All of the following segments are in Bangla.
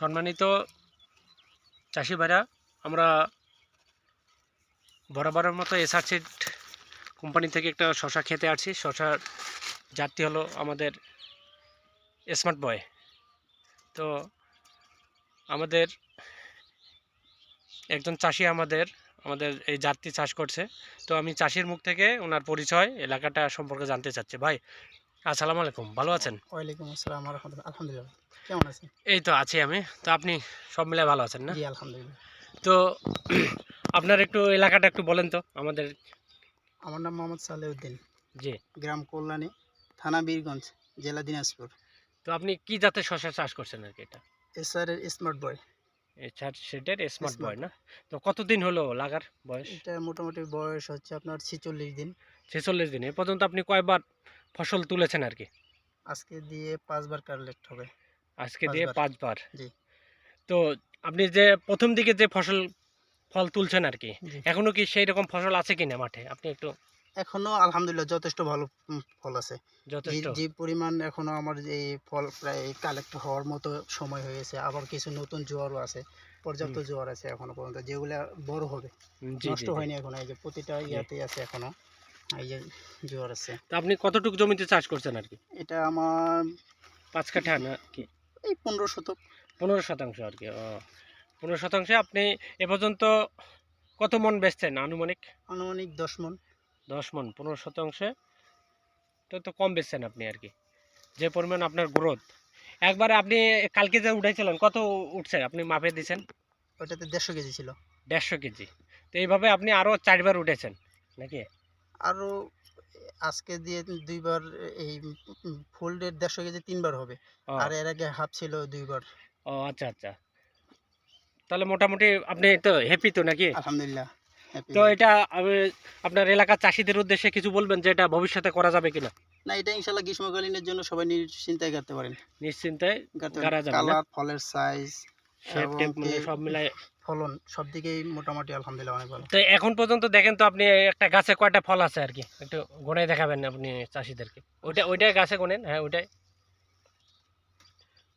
সম্মানিত চাষি ভাইরা, আমরা বরাবরের মতো এসআর সিড কোম্পানি থেকে একটা শশা খেতে আসছি। শশার জাতটি হলো আমাদের স্মার্ট বয় তো আমাদের একজন চাষি আমাদের আমাদের এই জাতটি চাষ করছে। তো আমি চাষির মুখ থেকে ওনার পরিচয়, এলাকাটা সম্পর্কে জানতে চাচ্ছি। ভাই, আসসালামু আলাইকুম। ভালো আছেন? ওয়ালাইকুম আসসালাম। আলহামদুলিল্লাহ। কেমন আছেন? এই তো আছি আমি। তো আপনি সব মিলে ভালো আছেন না? জি আলহামদুলিল্লাহ। তো আপনার একটু এলাকাটা একটু বলেন তো আমাদের। আমার নাম মোহাম্মদ সালেউদ্দিন। জি। গ্রাম কল্যাণী থানা বীরগঞ্জ জেলা দিনাজপুর। তো আপনি কি জাতের শশা চাষ করছেন আর কি এটা? এসআর এর স্মার্ট বয় সেটের স্মার্ট বয় না? তো কতদিন হলো লাগার বয়স? এটা মোটামুটি বয়স হচ্ছে আপনার ছিচল্লিশ দিন। ছেচল্লিশ দিন। এ পর্যন্ত আপনি কয়বার ফসল তুলেছেন আর কি? আজকে দিয়ে পাঁচবার কালেক্ট হবে। আজকে দিয়ে পাঁচবার। তো আপনি যে প্রথম দিকে যে ফসল ফল তুলছেন আর কি এখনও কি সেই রকম ফসল আছে কিনা মাঠে? আপনি একটু এখনও আলহামদুলিল্লাহ যথেষ্ট ভালো ফল আছে। যে পরিমাণ এখনও আমার এই ফল প্রায় কালেক্ট হওয়ার মতো সময় হয়েছে আবার কিছু নতুন জোয়ারও আছে পর্যাপ্ত জোয়ার আছে এখনও পর্যন্ত যেগুলা বড় হবে। নষ্ট। হয়নি এখনও এই যে প্রতিটা ইয়াতে আছে এখনও এই যে জোয়ার আছে। তো আপনি কতটুকু জমিতে চাষ করছেন আর কি? এটা আমার পাঁচ কাঠা না কি? এই পনেরো শতক। পনেরো শতাংশ আর কি ও। পনেরো শতাংশে আপনি এ পর্যন্ত কত মন বেচছেন আনুমানিক? আনুমানিক দশ মন। দশ মন পনেরো শতাংশে তো তো কম বেচছেন আপনি আর কি যে পরিমাণ আপনার গ্রোথ। একবারে আপনি কালকে যে উঠেছিলেন কত উঠছে আপনি মাপে দিয়েছেন ওটাতে দেড়শো কেজি ছিল। দেড়শো কেজি। তো এইভাবে আপনি আরও চারবার উঠেছেন নাকি? আরও আজকে দিয়ে দুইবার এই ফোল্ডের দেড়শো কেজি তিনবার হবে। আর এর আগে হাফ ছিল দুইবার। ও আচ্ছা আচ্ছা। তাহলে মোটামুটি আপনি তো হ্যাপি তো নাকি? আলহামদুলিল্লাহ তো এটা আমি আপনার এলাকার চাষিদের উদ্দেশ্যে কিছু বলবেন যে এটা ভবিষ্যতে করা যাবে কিনা? না এটা ইনশাল্লাহ গ্রীষ্মকালীনের জন্য সবাই নিশ্চিন্তায় গাড়তে পারেন। নিশ্চিন্তায় পারেন। যাবে কালার ফলের সাইজ শেপ টেপ মানে সব মিলাই ফলন সব দিকেই মোটামুটি আলহামদুলিল্লাহ অনেক ভালো। তো এখন পর্যন্ত দেখেন তো আপনি একটা গাছে কয়টা ফল আছে আর কি? একটু গনে দেখাবেন আপনি চাষিদেরকে। ওইটা ওইটাই গাছে গোনেন? হ্যাঁ ওইটাই।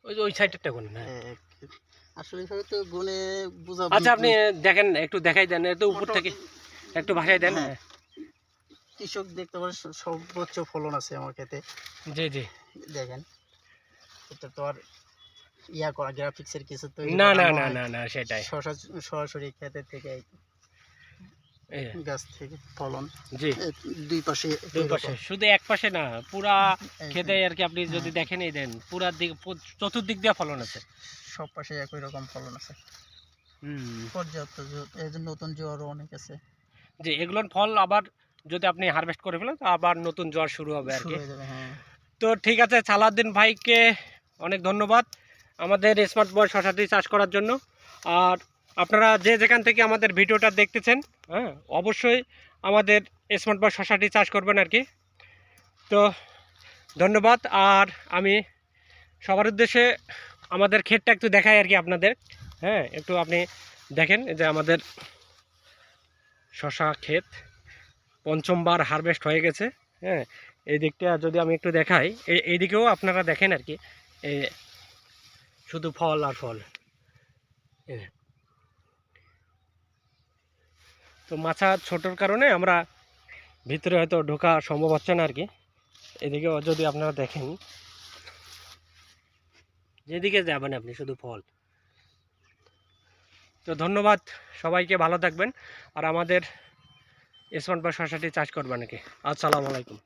ওই যে ওই সাইডেরটা গোনেন হ্যাঁ। আসলে এভাবে তো গুনে বোঝা আচ্ছা আপনি দেখেন একটু দেখাই দেন উপর থেকে একটু ভাসাই দেন। হ্যাঁ। কৃষক দেখতে পারে সর্বোচ্চ ফলন আছে আমার ক্ষেতে। জি জি। দেখেন। এটা তো আর ইয়া করা গ্রাফিক্সের কিছু তো না না না না না সেটাই। সরাসরি ক্ষেতে থেকে গাছ থেকে ফলন। জি। দুই পাশে দুই পাশে শুধু এক পাশে না পুরা খেতে আর কি আপনি যদি হ্যাঁ। দেখেন এই দেন পুরা দিক চতুর্দিক দিয়ে ফলন আছে। সব পাশে একই রকম ফলন আছে। হুম। পর্যাপ্ত এই যে নতুন জোয়ারও অনেক আছে। যে এগুলোর ফল আবার যদি আপনি হারভেস্ট করে ফেলেন তো আবার নতুন জ্বর শুরু হবে আর কি। হ্যাঁ। তো ঠিক আছে সালাউদ্দিন ভাইকে অনেক ধন্যবাদ। আমাদের স্মার্ট বয় শশাটি চাষ করার জন্য। আর আপনারা যে যেখান থেকে আমাদের ভিডিওটা দেখতেছেন হ্যাঁ অবশ্যই আমাদের স্মার্ট বয় শশাটি চাষ করবেন আর কি। তো ধন্যবাদ, আর আমি সবার উদ্দেশ্যে আমাদের ক্ষেতটা একটু দেখাই আর কি আপনাদের। হ্যাঁ একটু আপনি দেখেন যে আমাদের শশা ক্ষেত পঞ্চমবার হারভেস্ট হয়ে গেছে। হ্যাঁ এই দিকটা যদি আমি একটু দেখাই, এই এইদিকেও আপনারা দেখেন আর কি শুধু ফল আর ফল। তো মাছা ছোটোর কারণে আমরা ভিতরে হয়তো ঢোকা সম্ভব হচ্ছে না আর কি। এদিকেও যদি আপনারা দেখেন। যেদিকে যাবেন আপনি শুধু ফল। তো ধন্যবাদ সবাইকে, ভালো থাকবেন। আর আমাদের স্মার্ট বা শশাটি চাষ করবেন নাকি? আসসালামু আলাইকুম।